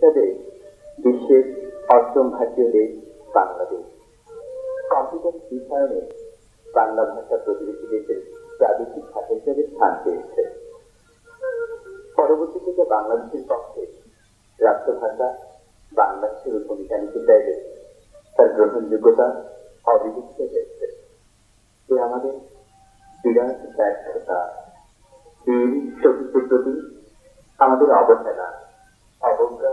হিসাবে বিশ্বের অষ্টম ভারতীয় দেশ বাংলাদেশ। কম্পিউটার বিষয়নে বাংলা ভাষা প্রতিবেশী দেশের প্রাদেশিক ভাষা হিসেবে স্থান পেয়েছে। পরবর্তী থেকে বাংলাদেশের পক্ষে রাষ্ট্রভাষা বাংলা হিসেবে ভূমিকা নিতে চাইলে তার গ্রহণযোগ্যতা অবিদিত হয়েছে। এ আমাদের বিরাট ব্যর্থতা। এই শক্তির প্রতি আমাদের অবহেলা, অবজ্ঞা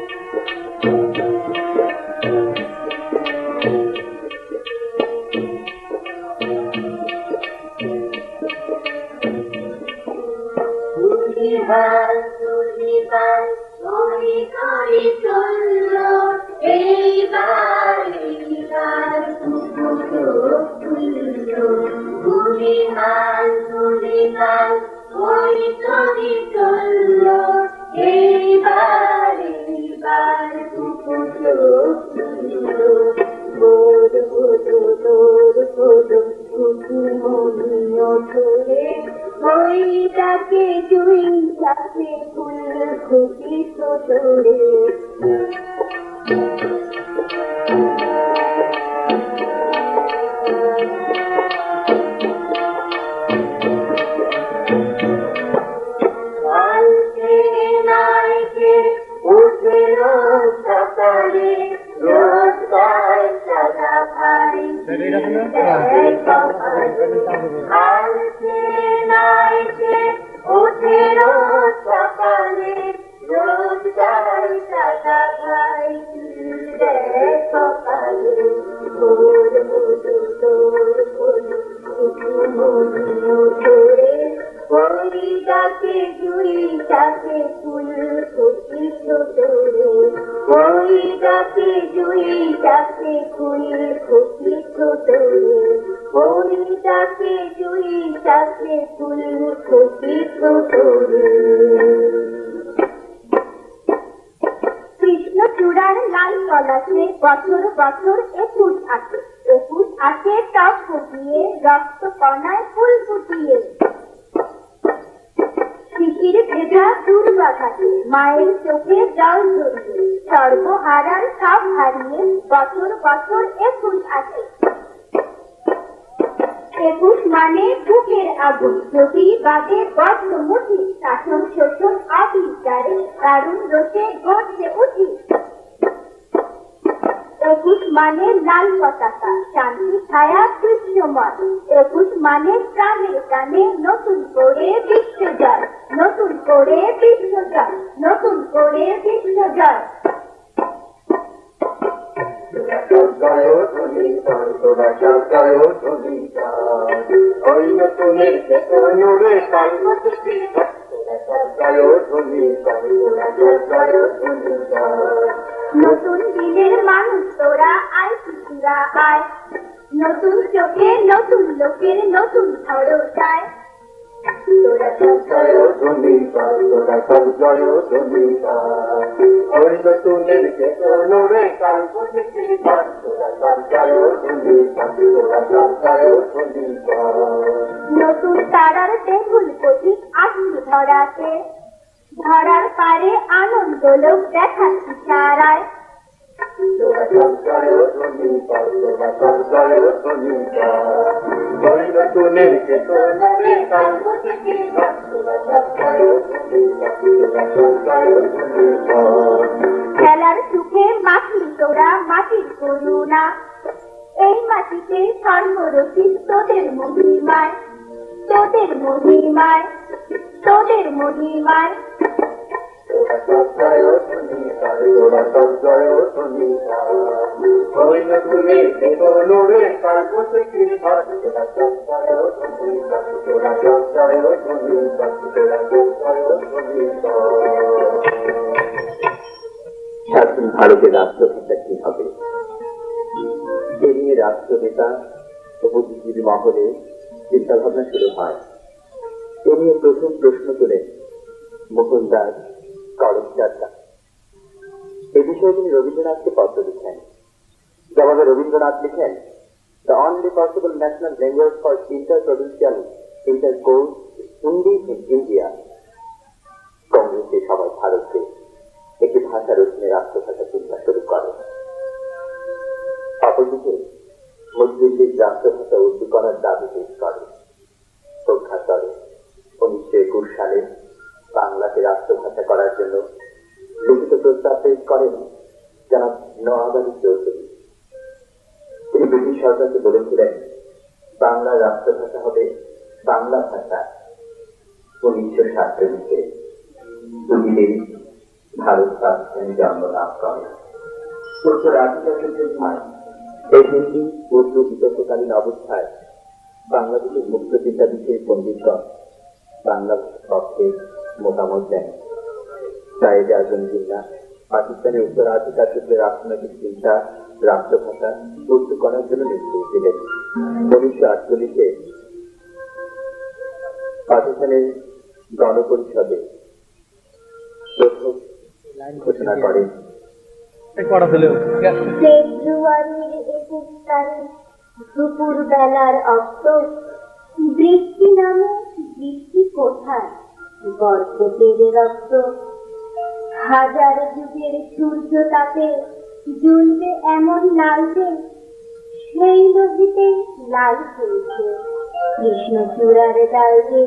জুই ডাকে ফুল খুশি কৃষ্ণ চূড়ার লাল তলাতে বছর বছর একুশ আসে একুশ আসে টপ ফুটিয়ে রক্ত কণায় ফুল ফুটিয়ে। শিশির দূর দুর্বাঘাতে মায়ের চোখে জল ঝরিয়ে সর্বহারার সব হারিয়ে বছর বছর একুশ আছে একুশ মানে বুকের আগুন। যদি বাদে বদ্ধ মুঠি শাসন শোষণ অবিচারে দারুণ রোষে গড়ছে উঠি একুশ মানে লাল পতাকা, শান্তি, ছায়া কৃষ্ণময় একুশ মানে প্রাণের প্রাণে নতুন করে বিশ্ব নতুন করে বিশ্ব নতুন করে বিশ্ব জয় নতুন দিনের মানুষ তোরা আয় শিশুরা আয় নতুন চোখে নতুন লোকের নতুন ভরসায় তোরা। ওই নতুনের। নতুন তারার টেবুল প্রতীক আসি ধরাতে ধরার পারে আনন্দ লোক দেখাচ্ছি ধনিদার। খেলার সুখে মাটি তোরা, মাটির করুণা এই মাটিতে সর্বরসিক তোদের মহিমায় তোদের মহিমায় তোদের মহিমায় স্বাধীন ভারতের রাষ্ট্রভাষা কি হবে? এ নিয়ে রাষ্ট্রনেতা ও বুদ্ধিজীবী মহলে চিন্তাভাবনা শুরু হয়। নিয়ে প্রথম প্রশ্ন তোলেন মুকুলদাস করমচাঁদ দাস। এ বিষয়ে তিনি রবীন্দ্রনাথকে পত্র লিখেন জবাবে রবীন্দ্রনাথ লিখেন, The only possible national language for inter-provincial intercourse Hindi in India. কংগ্রেসে সবাই ভারতকে একটি ভাষার অধীনে রাষ্ট্রভাষা চিন্তা শুরু করে অপরদিকে মুসলিমদের রাষ্ট্রভাষা উর্দু করার দাবি পেশ করে প্রখ্যাতরে উনিশশো একুশ সালে বাংলাকে রাষ্ট্রভাষা করার জন্য লিখিত প্রস্তাব পেশ করেন জনাব নওয়াব চৌধুরী। তিনি ব্রিটিশ সরকারকে বলেছিলেন, বাংলা রাষ্ট্রভাষা হবে বাংলা ভাষা। উনিশশো সাতচল্লিশে দুদিনেই ভারত পাকিস্তানে জন্ম লাভ করে আফ্রিকা সময় এই হিন্দি উর্দু বিতর্ককালীন অবস্থায় বাংলাদেশের মুক্ত চিন্তা বিষয়ে পণ্ডিতগণ বাংলা পক্ষে মতামত দেন। সাইদ আজম জিন্না পাকিস্তানের উত্তরাধিকার সূত্রে রাষ্ট্রনৈতিক চিন্তা রাষ্ট্রভাষা উর্দু করার জন্য নির্দেশ দিলেন। উনিশশো আটচল্লিশে পাকিস্তানের গণপরিষদে প্রথম ঘোষণা করেন। করা ফেব্রুয়ারির একুশ তারিখ দুপুর বেলার অক্ত বৃষ্টি নামে বৃষ্টি কোথায়? গর্ভতের রক্ত। হাজার যুগের সূর্য তাতে জ্বলবে এমন লালচে সেই নদীতে লাল হয়েছে। কৃষ্ণচূড়ার ডাল যে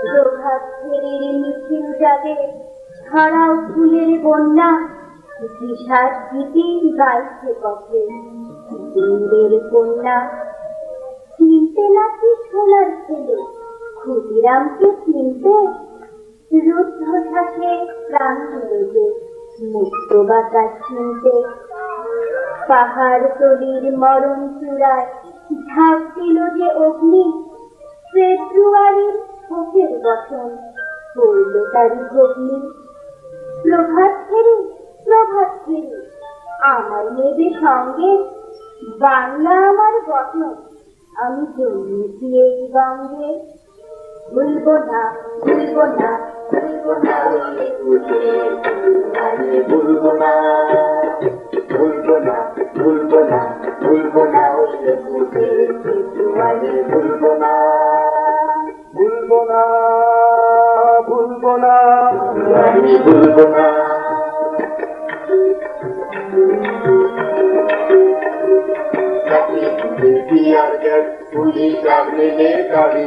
প্রভাত ফেরির মিছিল যাবে ছড়াও ফুলের বন্যা, বিষাদ গীতি গাইছে পথে। দিনের কন্যা চিনতে নাকি সোনার ছেলে? ক্ষুদিরামকে চিনতে রুদ্ধ শ্বাসে প্রাণ লেগে মুক্ত বাতাস চিনতে। পাহাড় তলির মরণ চূড়ায় ঝাঁপ দিল যে অগ্নি। ফেব্রুয়ারির শোকের গঠন পড়ল তারি ভগ্নি। প্রভাত ফেরি প্রভাত ফেরি আমার নেবে সঙ্গে। বাংলা আমার গঠন আমি জন্মেছি এই বঙ্গে। ভুলবো না ভুলবো না ভুলবো না। ভুলবো না ভুলবো না ভুলবো না ভুলবো না ভুলবো না ভুলবো না ভুলবো না আমি না পুলিশ গাড়ি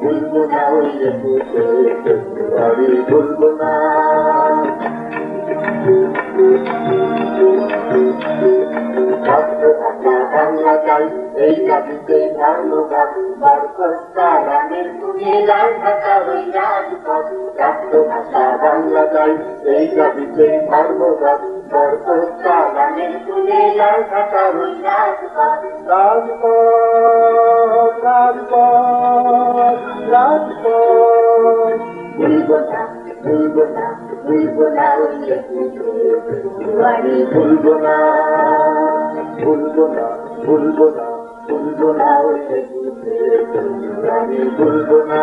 ভুলবো না ওই ফেব্রুয়ারি ভুলবো না বাংলা চাই এই রাষ্ট্রভাষা বাংলা চাই এই ধর্মঘাট বরকস্তারামের তুলে লাল ভাষা ওই রাজপথ রাজপথ রাজপথ রাজপথ ভুলবো না ভুলবো না ভুলবো না ফেব্রুয়ারি ভুলবো না ভুলবো না ভুলবো না ভুলবো না ভুলবো না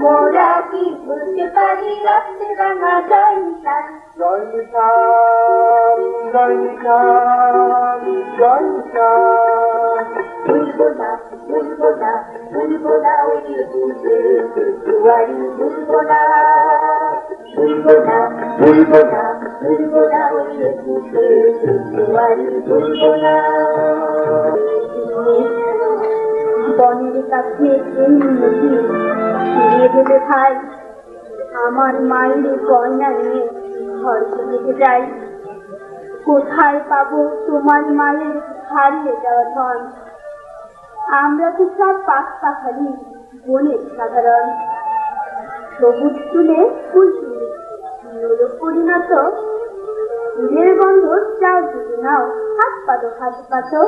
মোরা কি বুঝতে পারি রাত্রে রাঙা যায়নি তার জয় নিশান জয় নিশান জয় নিশান ভুলবো না ভুলবো না ভুলবো না ওই দুয়ারি ভুলবো না ভুলবো না ভুলবো না ভুলবো না ওই দুয়ারি ভুলবো না। বনের কাছে এই নদী ফিরিয়ে দেবে ভাই, আমার মায়ের গয়না নিয়ে ঘর থেকে যাই। কোথায় পাবো তোমার মায়ের হারিয়ে যাওয়া ধন? আমরা তো সব পাক পাখালি বনের সাধারণ। সবুজ তুলে ফুল তুলি পরিণত। ফুলের গন্ধ যদি নাও, হাত পাতো হাত পাতো।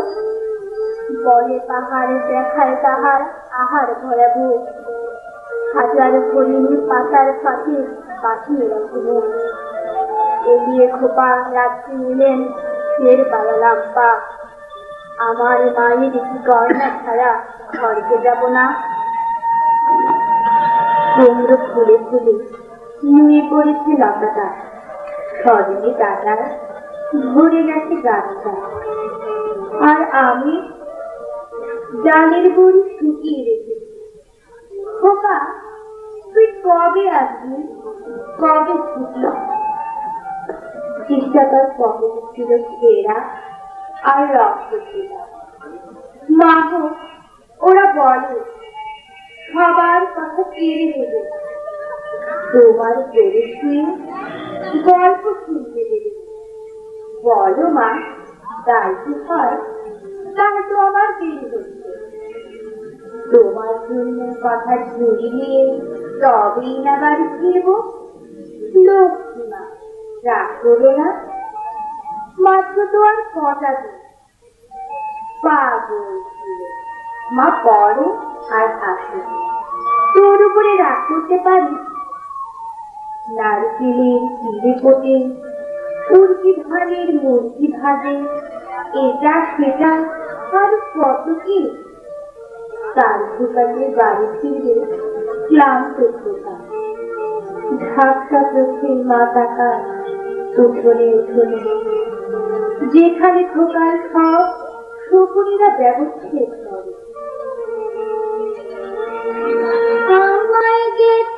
বলে পাহাড়ে দেখায় তাহার, আহার ভরা বুক হাজার হরিণী পাতার সাথে বাঁচিয়ে রাখব। এগিয়ে খোপা রাত্রি নিলেন ফের বাড়ালাম পা আমার মায়ের গয়না ছাড়া ঘরকে যাব না। কুমড়ো ফুলে ফুলে নুয়ে পড়েছে লতাটা। সজনে টাটার ভরে গেছে গাছটা আর আমি জালের বড়ি শুকিয়ে রেখেছি? খোকা তুই কবে আসবি? কবে ছুটি? চেষ্টাটার পকেট ছিল ছেঁড়া আর রক্ত ছিল মা গো, ওরা বলে সবার কথা কেড়ে দেবে তোমার পেরে শুয়ে গল্প শুনতে দেবে বলো মা তাই কি হয়? তাহলে তো আমার দেরি তোমার জন্য কথা ঝুড়িয়ে তবেই না বাড়ি ফিরব লক্ষ্মী মা রাগ না? মাত্র তো আর কটা দিন। পাগল মা পড়ে আর হাসে তোর উপরে রাগ করতে পারি? নারকেলের চিড়ে কোটে মুরগি ধানের মুরগি ভাজে, এটা সেটা আর কত কি? তার দোকানে বাড়ি ফিরে ক্লান্ত ঝাপসা চোখে মা তাকা উঠোনে উঠোনে যেখানে খোকার সব শকুনিরা ব্যবচ্ছেদ করে আমায় গেথে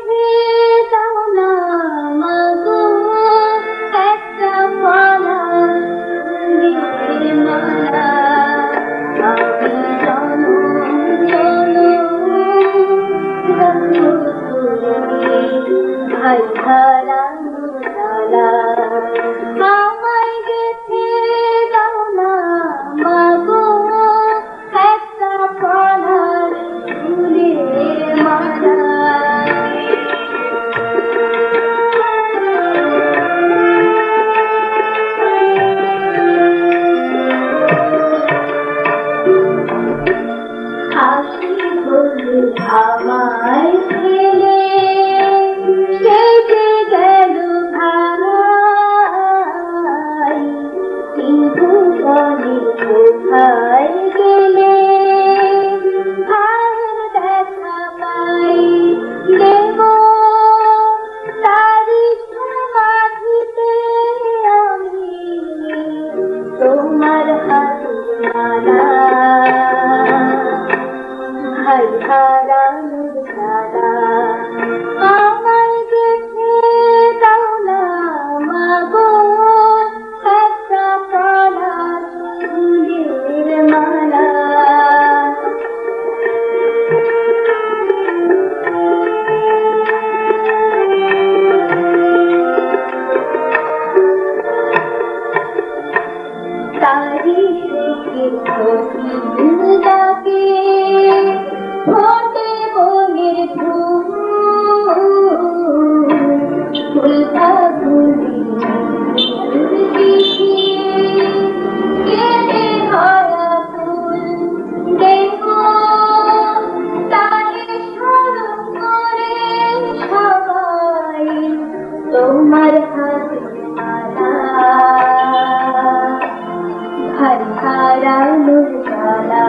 হারানোর জ্বালা।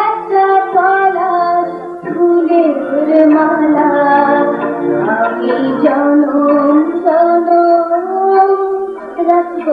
একটা পলাশ ফুলের মালা। আমি জনম জনম রাখব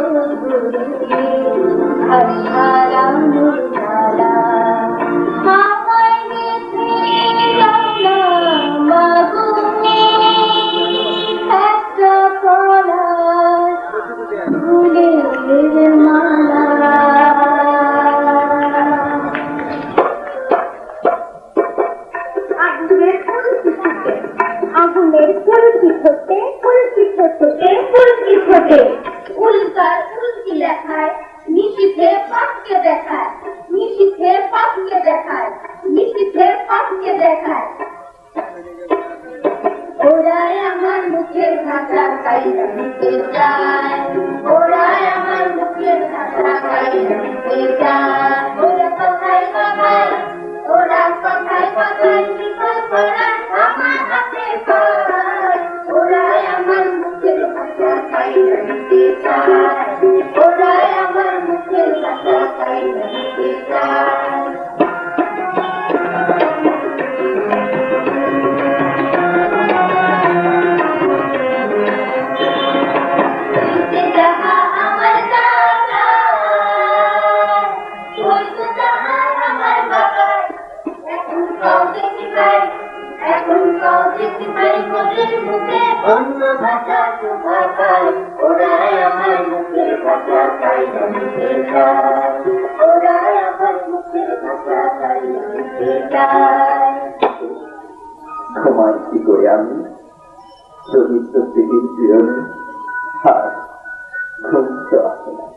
because they তোমার কি করে আমি? চরিত্র থেকে বিরোধী আর ঘুম তো আসে না।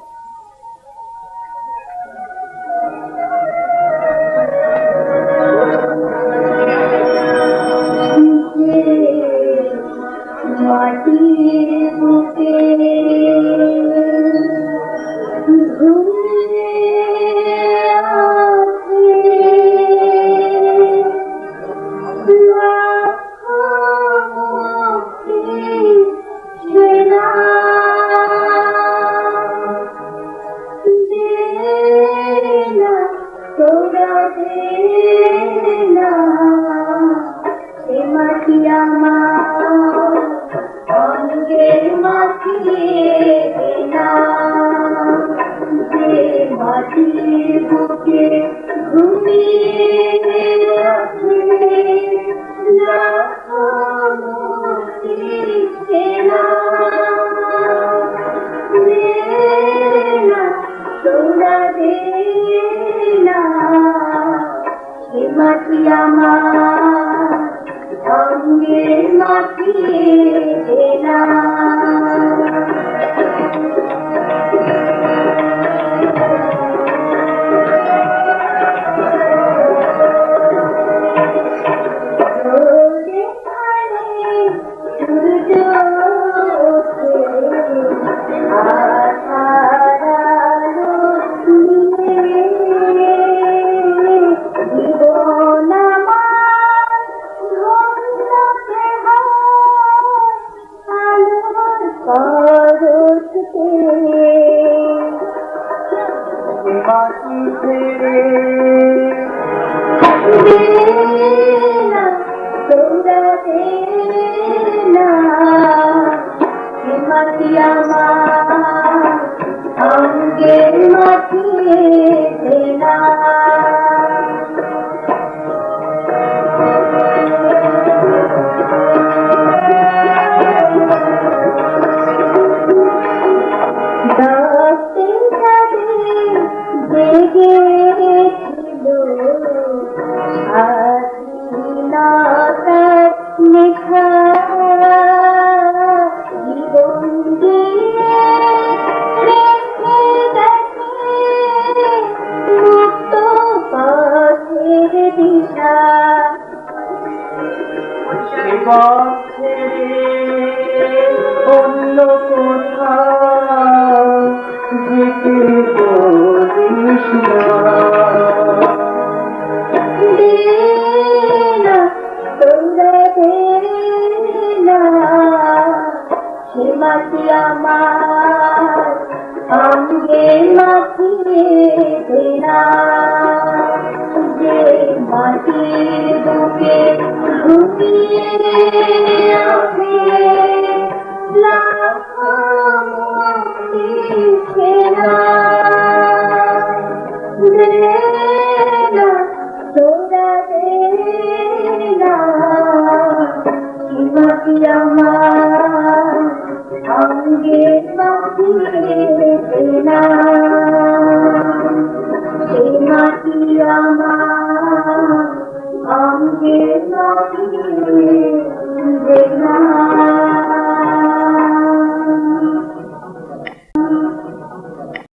Lord, Yeah. Ooh.